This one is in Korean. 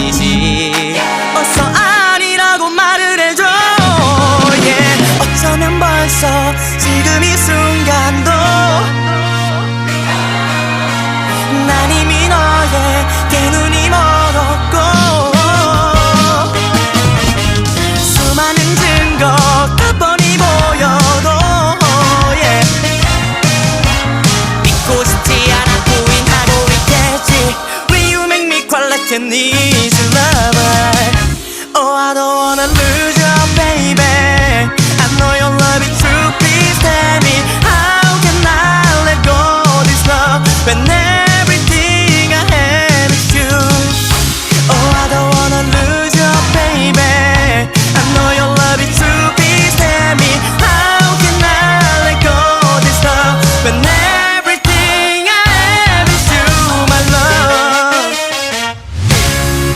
아니지 어서 아니라고 말을 해줘 yeah. 어쩌면 벌써 지금 이 순간도 난 이미 너에게 눈이 멀었고 수많은 증거가 뻔히 보여도 yeah. 믿고 싶지 않아 부인하고 있겠지 Will you make me cry like I need your lover. Oh I don't wanna lose